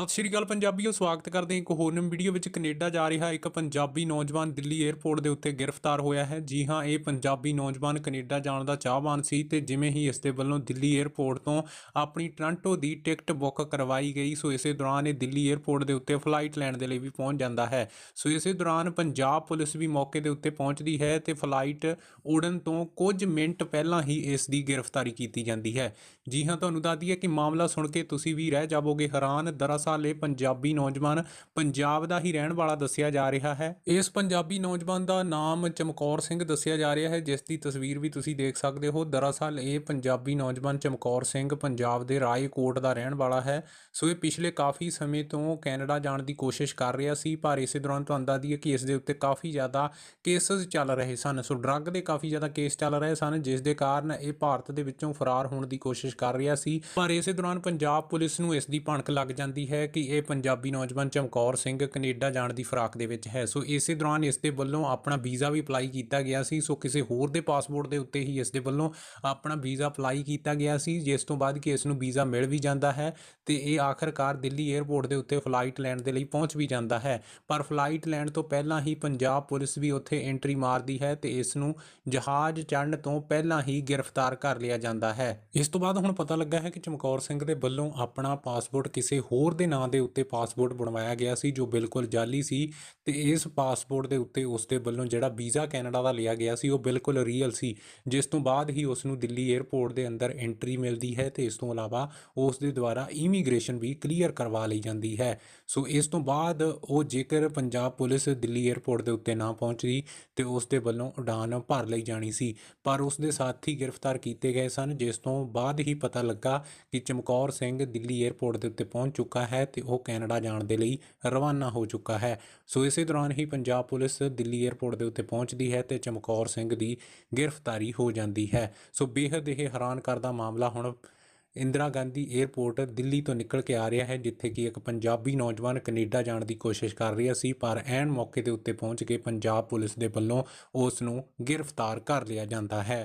ਸਤਿ ਸ਼੍ਰੀ ਅਕਾਲ ਪੰਜਾਬੀਓ, ਸਵਾਗਤ ਕਰਦੇ ਹਾਂ ਇੱਕ ਹੋਰ ਨਵੀਂ ਵੀਡੀਓ ਵਿੱਚ। ਕੈਨੇਡਾ ਜਾ ਰਿਹਾ ਇੱਕ ਪੰਜਾਬੀ ਨੌਜਵਾਨ ਦਿੱਲੀ 에ਅਰਪੋਰਟ ਦੇ ਉੱਤੇ ਗ੍ਰਿਫਤਾਰ ਹੋਇਆ ਹੈ। ਜੀ ਹਾਂ, ਇਹ ਪੰਜਾਬੀ ਨੌਜਵਾਨ ਕੈਨੇਡਾ ਜਾਣ ਦਾ ਚਾਹਵਾਨ ਸੀ ਤੇ ਜਿਵੇਂ ਹੀ ਇਸ ਦੇ ਵੱਲੋਂ ਦਿੱਲੀ 에ਅਰਪੋਰਟ ਤੋਂ ਆਪਣੀ ਟ੍ਰਾਂਟੋ ਦੀ ਟਿਕਟ ਬੁੱਕ ਕਰਵਾਈ ਗਈ, ਸੋ ਇਸੇ ਦੌਰਾਨ ਇਹ ਦਿੱਲੀ 에ਅਰਪੋਰਟ ਦੇ ਉੱਤੇ ਫਲਾਈਟ ਲੈਣ ਦੇ ਲਈ ਵੀ ਪਹੁੰਚ ਜਾਂਦਾ ਹੈ। ਸੋ ਇਸੇ ਦੌਰਾਨ ਪੰਜਾਬ ਪੁਲਿਸ ਵੀ ਮੌਕੇ ਦੇ ਉੱਤੇ ਪਹੁੰਚਦੀ ਹੈ ਤੇ ਫਲਾਈਟ ਉਡਣ ਤੋਂ ਕੁਝ ਮਿੰਟ ਪਹਿਲਾਂ ਹੀ ਇਸ ਦੀ ਗ੍ਰਿਫਤਾਰੀ ਕੀਤੀ ਜਾਂਦੀ ਹੈ। ਜੀ ਹਾਂ, ਤੁਹਾਨੂੰ ਦੱਸ ਦਈਏ ਕਿ ਮਾਮਲਾ ਸੁਣ ਕੇ ਤੁਸੀਂ ਵੀ ਰਹਿ ਜਾਵੋਗੇ ਹੈਰਾਨ। ਦਰਅਸਲ ਇਹ ਪੰਜਾਬੀ ਨੌਜਵਾਨ ਪੰਜਾਬ ਦਾ ਹੀ ਰਹਿਣ ਵਾਲਾ ਦੱਸਿਆ ਜਾ ਰਿਹਾ ਹੈ। ਇਸ ਪੰਜਾਬੀ ਨੌਜਵਾਨ ਦਾ ਨਾਮ ਚਮਕੌਰ ਸਿੰਘ ਦੱਸਿਆ ਜਾ ਰਿਹਾ ਹੈ, ਜਿਸ ਦੀ ਤਸਵੀਰ ਵੀ ਤੁਸੀਂ ਦੇਖ ਸਕਦੇ ਹੋ। ਦਰਅਸਲ ਇਹ ਪੰਜਾਬੀ ਨੌਜਵਾਨ ਚਮਕੌਰ ਸਿੰਘ ਪੰਜਾਬ ਦੇ ਰਾਏਕੋਟ ਦਾ ਰਹਿਣ ਵਾਲਾ ਹੈ। ਸੋ ਇਹ ਪਿਛਲੇ ਕਾਫੀ ਸਮੇਂ ਤੋਂ ਕੈਨੇਡਾ ਜਾਣ ਦੀ ਕੋਸ਼ਿਸ਼ ਕਰ ਰਿਹਾ ਸੀ, ਪਰ ਇਸੇ ਦੌਰਾਨ ਤੁਹਾਨੂੰ ਦੱਸ ਦਈਏ ਕਿ ਇਸ ਦੇ ਉੱਤੇ ਕਾਫੀ ਜ਼ਿਆਦਾ ਕੇਸਸ ਚੱਲ ਰਹੇ ਸਨ। ਸੋ ਡਰੱਗ ਦੇ ਕਾਫੀ ਜ਼ਿਆਦਾ ਕੇਸ ਚੱਲ ਰਹੇ ਸਨ, ਜਿਸ ਦੇ ਕਾਰਨ ਇਹ ਭਾਰਤ ਦੇ ਵਿੱਚੋਂ ਫਰਾਰ ਹੋਣ ਦੀ ਕੋਸ਼ਿਸ਼ ਕਰ ਰਿਹਾ ਸੀ। ਪਰ ਇਸੇ ਦੌਰਾਨ ਪੰਜਾਬ ਪੁਲਿਸ ਨੂੰ ਇਸ ਦੀ ਭਣਕ ਲੱਗ ਜਾਂਦੀ ਹੈ ਕਿ ਇਹ ਪੰਜਾਬੀ ਨੌਜਵਾਨ ਚਮਕੌਰ ਸਿੰਘ ਕੈਨੇਡਾ ਜਾਣ ਦੀ ਫਰਾਕ ਦੇ ਵਿੱਚ ਹੈ। ਸੋ ਇਸੇ ਦੌਰਾਨ ਇਸ ਦੇ ਵੱਲੋਂ ਆਪਣਾ ਵੀਜ਼ਾ ਵੀ ਅਪਲਾਈ ਕੀਤਾ ਗਿਆ ਸੀ। ਸੋ ਕਿਸੇ ਹੋਰ ਦੇ ਪਾਸਪੋਰਟ ਦੇ ਉੱਤੇ ਹੀ ਇਸ ਦੇ ਵੱਲੋਂ ਆਪਣਾ ਵੀਜ਼ਾ ਅਪਲਾਈ ਕੀਤਾ ਗਿਆ ਸੀ, ਜਿਸ ਤੋਂ ਬਾਅਦ ਕਿ ਇਸ ਨੂੰ ਵੀਜ਼ਾ ਮਿਲ ਵੀ ਜਾਂਦਾ ਹੈ ਤੇ ਇਹ ਆਖਰਕਾਰ ਦਿੱਲੀ 에ਅਰਪੋਰਟ ਦੇ ਉੱਤੇ ਫਲਾਈਟ ਲੈਣ ਦੇ ਲਈ ਪਹੁੰਚ ਵੀ ਜਾਂਦਾ ਹੈ। ਪਰ ਫਲਾਈਟ ਲੈਣ ਤੋਂ ਪਹਿਲਾਂ ਹੀ ਪੰਜਾਬ ਪੁਲਿਸ ਵੀ ਉੱਥੇ ਐਂਟਰੀ ਮਾਰਦੀ ਹੈ ਤੇ ਇਸ ਨੂੰ ਜਹਾਜ਼ ਚੜ੍ਹਨ ਤੋਂ ਪਹਿਲਾਂ ਹੀ ਗ੍ਰਿਫਤਾਰ ਕਰ ਲਿਆ ਜਾਂਦਾ ਹੈ। ਇਸ ਤੋਂ ਬਾਅਦ ਹੁਣ ਪਤਾ ਲੱਗਾ ਹੈ ਕਿ ਚਮਕੌਰ ਸਿੰਘ ਦੇ ਵੱਲੋਂ ਆਪਣਾ ਪਾਸਪੋਰਟ ਕਿਸੇ ਹੋਰ ਦੇ ਨਾਂ ਦੇ ਉੱਤੇ ਪਾਸਪੋਰਟ ਬਣਵਾਇਆ ਗਿਆ ਸੀ, ਜੋ ਬਿਲਕੁਲ ਜਾਲੀ ਸੀ ਤੇ ਇਸ ਪਾਸਪੋਰਟ ਦੇ ਉੱਤੇ ਉਸ ਦੇ ਵੱਲੋਂ ਜਿਹੜਾ ਵੀਜ਼ਾ ਕੈਨੇਡਾ ਦਾ ਲਿਆ ਗਿਆ ਸੀ, ਉਹ ਬਿਲਕੁਲ ਰੀਅਲ ਸੀ। ਜਿਸ ਤੋਂ ਬਾਅਦ ਹੀ ਉਸ ਨੂੰ ਦਿੱਲੀ 에ਅਰਪੋਰਟ ਦੇ ਅੰਦਰ ਐਂਟਰੀ ਮਿਲਦੀ ਹੈ ਤੇ ਇਸ ਤੋਂ ਇਲਾਵਾ ਉਸ ਦੇ ਦੁਆਰਾ ਇਮੀਗ੍ਰੇਸ਼ਨ ਵੀ ਕਲੀਅਰ ਕਰਵਾ ਲਈ ਜਾਂਦੀ ਹੈ। ਸੋ ਇਸ ਤੋਂ ਬਾਅਦ ਉਹ ਜੇਕਰ ਪੰਜਾਬ ਪੁਲਿਸ ਦਿੱਲੀ 에ਅਰਪੋਰਟ ਦੇ ਉੱਤੇ ਨਾ ਪਹੁੰਚਦੀ ਤੇ ਉਸ ਦੇ ਵੱਲੋਂ ਉਡਾਨ ਭਰ ਲਈ ਜਾਣੀ ਸੀ, ਪਰ ਉਸ ਦੇ ਸਾਥੀ ਗ੍ਰਿਫਤਾਰ ਕੀਤੇ ਗਏ ਸਨ, ਜਿਸ ਤੋਂ ਬਾਅਦ ਹੀ ਪਤਾ ਲੱਗਾ ਕਿ ਚਮਕੌਰ ਸਿੰਘ ਦਿੱਲੀ 에ਅਰਪੋਰਟ ਦੇ ਉੱਤੇ ਪਹੁੰਚ ਚੁੱਕਾ ਹੈ ਤੇ ਉਹ ਕੈਨੇਡਾ ਜਾਣ ਦੇ ਲਈ ਰਵਾਨਾ ਹੋ ਚੁੱਕਾ ਹੈ। ਸੋ ਇਸੇ ਦੌਰਾਨ ਹੀ ਪੰਜਾਬ ਪੁਲਿਸ ਦਿੱਲੀ 에ਅਰਪੋਰਟ ਦੇ ਉੱਤੇ ਪਹੁੰਚਦੀ ਹੈ ਤੇ ਚਮਕੌਰ ਸਿੰਘ ਦੀ ਗ੍ਰਿਫਤਾਰੀ ਹੋ ਜਾਂਦੀ ਹੈ। ਸੋ ਬੇਹਦ ਇਹ ਹੈਰਾਨ ਕਰਦਾ ਮਾਮਲਾ ਹੁਣ ਇੰਦਰਾ ਗਾਂਧੀ 에ਅਰਪੋਰਟ ਦਿੱਲੀ ਤੋਂ ਨਿਕਲ ਕੇ ਆ ਰਿਹਾ ਹੈ, ਜਿੱਥੇ ਕਿ ਇੱਕ ਪੰਜਾਬੀ ਨੌਜਵਾਨ ਕੈਨੇਡਾ ਜਾਣ ਦੀ ਕੋਸ਼ਿਸ਼ ਕਰ ਰਿਹਾ ਸੀ, ਪਰ ਐਨ ਮੌਕੇ ਦੇ ਉੱਤੇ ਪਹੁੰਚ ਕੇ ਪੰਜਾਬ ਪੁਲਿਸ ਦੇ ਵੱਲੋਂ ਉਸ ਨੂੰ ਗ੍ਰਿਫਤਾਰ ਕਰ ਲਿਆ ਜਾਂਦਾ ਹੈ।